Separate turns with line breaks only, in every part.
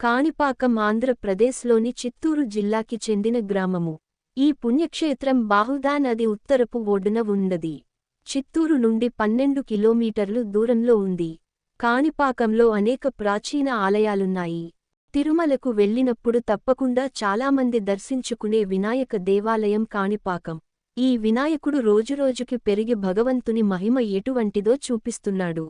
కాణిపాకం ఆంధ్రప్రదేశ్లోని చిత్తూరు జిల్లాకి చెందిన గ్రామము. ఈ పుణ్యక్షేత్రం బాహుదా నది ఉత్తరపు ఒడ్డున ఉన్నది చిత్తూరు నుండి పన్నెండు కిలోమీటర్లు దూరంలో ఉంది. కాణిపాకంలో అనేక ప్రాచీన ఆలయాలున్నాయి. తిరుమలకు వెళ్ళినప్పుడు తప్పకుండా చాలామంది దర్శించుకునే వినాయక దేవాలయం కాణిపాకం. ఈ వినాయకుడు రోజురోజుకి పెరిగి భగవంతుని మహిమ ఎటువంటిదో చూపిస్తున్నాడు.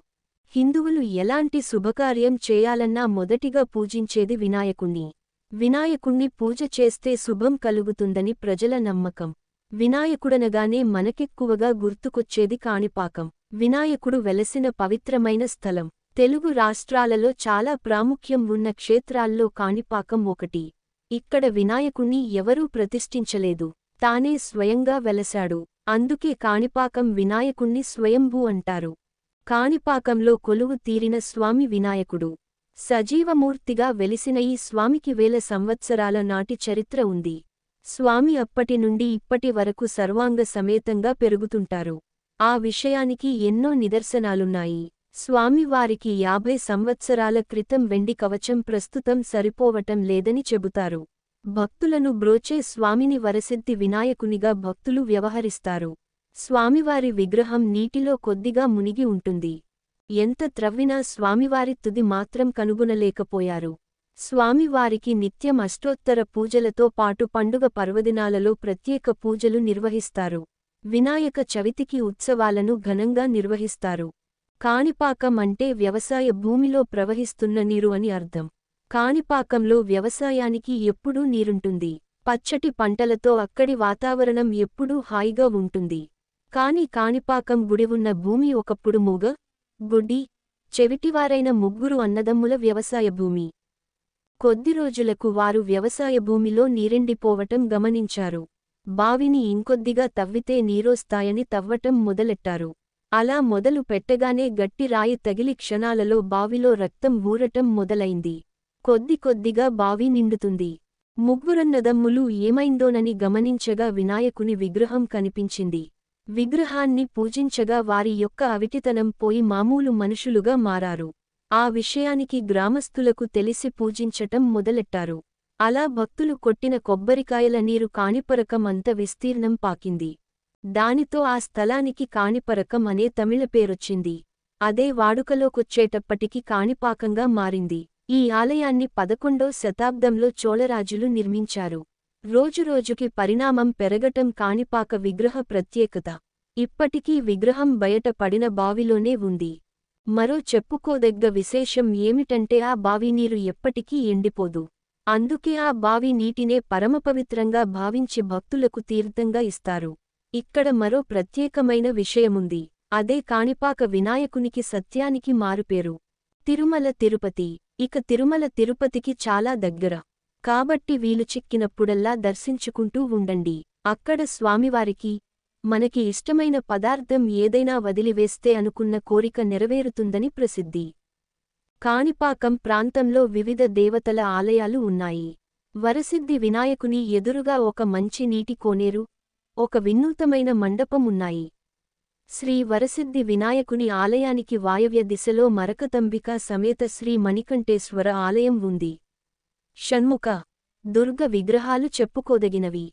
హిందువులు ఎలాంటి శుభకార్యం చేయాలన్నా మొదటిగా పూజించేది వినాయకుణ్ణి. వినాయకుణ్ణి పూజ చేస్తే శుభం కలుగుతుందని ప్రజల నమ్మకం. వినాయకుడనగానే మనకెక్కువగా గుర్తుకొచ్చేది కాణిపాకం. వినాయకుడు వెలసిన పవిత్రమైన స్థలం. తెలుగు రాష్ట్రాలలో చాలా ప్రాముఖ్యం ఉన్న క్షేత్రాల్లో కాణిపాకం ఒకటి. ఇక్కడ వినాయకుణ్ణి ఎవరూ ప్రతిష్ఠించలేదు. తానే స్వయంగా వెలశాడు. అందుకే కాణిపాకం వినాయకుణ్ణి స్వయంభూ అంటారు. కాణిపాకంలో కొలువు తీరిన స్వామి వినాయకుడు. సజీవమూర్తిగా వెలిసిన ఈ స్వామికి వేల సంవత్సరాల నాటి చరిత్ర ఉంది. స్వామి అప్పటి నుండి ఇప్పటి వరకు సర్వాంగ సమేతంగా పెరుగుతుంటారు. ఆ విషయానికి ఎన్నో నిదర్శనాలున్నాయి. స్వామివారికి యాభై సంవత్సరాల క్రితం వెండి కవచం ప్రస్తుతం సరిపోవటం లేదని చెబుతారు. భక్తులను బ్రోచే స్వామిని వరసిద్ధి వినాయకునిగా భక్తులు వ్యవహరిస్తారు. స్వామివారి విగ్రహం నీటిలో కొద్దిగా మునిగి ఉంటుంది. ఎంత త్రవ్వినా స్వామివారి తుది మాత్రం కనుగొనలేకపోయారు. స్వామివారికి నిత్యం అష్టోత్తర పూజలతో పాటు పండుగ పర్వదినాలలో ప్రత్యేక పూజలు నిర్వహిస్తారు. వినాయక చవితికి ఉత్సవాలను ఘనంగా నిర్వహిస్తారు. కాణిపాకం అంటే వ్యవసాయ భూమిలో ప్రవహిస్తున్న నీరు అని అర్థం. కాణిపాకంలో వ్యవసాయానికి ఎప్పుడూ నీరుంటుంది. పచ్చటి పంటలతో అక్కడి వాతావరణం ఎప్పుడూ హాయిగా ఉంటుంది. కాని కాణిపాకం గుడి ఉన్న భూమి ఒకప్పుడు మూగ గుడ్డి చెవిటివారైన ముగ్గురు అన్నదమ్ముల వ్యవసాయ భూమి. కొద్ది రోజులకు వారు వ్యవసాయ భూమిలో నీరెండిపోవటం గమనించారు. బావిని ఇంకొద్దిగా తవ్వితే నీరోస్తాయని తవ్వటం మొదలెట్టారు. అలా మొదలు పెట్టగానే గట్టి రాయి తగిలి క్షణాలలో బావిలో రక్తం ఊరటం మొదలైంది. కొద్ది కొద్దిగా బావి నిండుతుంది. ముగ్గురన్నదమ్ములు ఏమైందోనని గమనించగా వినాయకుని విగ్రహం కనిపించింది. విగ్రహాన్ని పూజించగా వారి యొక్క అవిటితనం పోయి మామూలు మనుషులుగా మారారు. ఆ విషయానికి గ్రామస్థులకు తెలిసి పూజించటం మొదలెట్టారు. అలా భక్తులు కొట్టిన కొబ్బరికాయల నీరు కాణిపరకం అంత విస్తీర్ణం పాకింది. దానితో ఆ స్థలానికి కాణిపరకం అనే తమిళ పేరొచ్చింది. అదే వాడుకలోకొచ్చేటప్పటికి కాణిపాకంగా మారింది. ఈ ఆలయాన్ని పదకొండో శతాబ్దంలో చోళరాజులు నిర్మించారు. రోజురోజుకి పరిణామం పెరగటం కాణిపాక విగ్రహ ప్రత్యేకత. ఇప్పటికీ విగ్రహం బయట పడిన బావిలోనే ఉంది. మరో చెప్పుకోదగ్గ విశేషం ఏమిటంటే ఆ బావి నీరు ఎప్పటికీ ఎండిపోదు. అందుకే ఆ బావి నీటినే పరమపవిత్రంగా భావించి భక్తులకు తీర్థంగా ఇస్తారు. ఇక్కడ మరో ప్రత్యేకమైన విషయముంది. అదే కాణిపాక వినాయకునికి సత్యానికి మారుపేరు. తిరుమల తిరుపతి. ఇక తిరుమల తిరుపతికి చాలా దగ్గర. కాబట్టి వీలు చిక్కినప్పుడల్లా దర్శించుకుంటూ ఉండండి. అక్కడ స్వామివారికి మనకి ఇష్టమైన పదార్థం ఏదైనా వదిలివేస్తే అనుకున్న కోరిక నెరవేరుతుందని ప్రసిద్ధి. కాణిపాకం ప్రాంతంలో వివిధ దేవతల ఆలయాలు ఉన్నాయి. వరసిద్ధి వినాయకుని ఎదురుగా ఒక మంచి నీటి కోనేరు ఒక వినూతమైన మండపం ఉన్నాయి. శ్రీ వరసిద్ధి వినాయకుని ఆలయానికి వాయవ్య దిశలో మరకతంబిక సమేత శ్రీ మణికంఠేశ్వర ఆలయం ఉంది. షణ్ముఖ దుర్గ విగ్రహాలు చెప్పుకోదగినవి.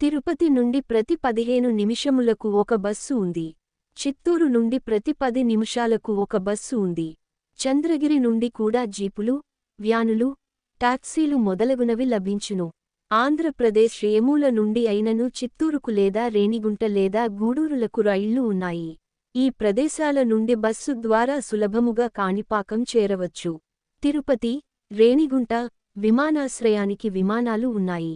తిరుపతి నుండి ప్రతి పదిహేను నిమిషములకు ఒక బస్సు ఉంది. చిత్తూరు నుండి ప్రతి పది నిమిషాలకు ఒక బస్సు ఉంది. చంద్రగిరి నుండి కూడా జీపులు వ్యానులు టాక్సీలు మొదలగునవి లభించును. ఆంధ్రప్రదేశ్ రేమూల నుండి అయినను చిత్తూరుకు లేదా రేణిగుంట లేదా గూడూరులకు రైళ్ళు ఉన్నాయి. ఈ ప్రదేశాల నుండి బస్సు ద్వారా సులభముగా కాణిపాకం చేరవచ్చు. తిరుపతి రేణిగుంట విమానాశ్రయానికి విమానాలు ఉన్నాయి.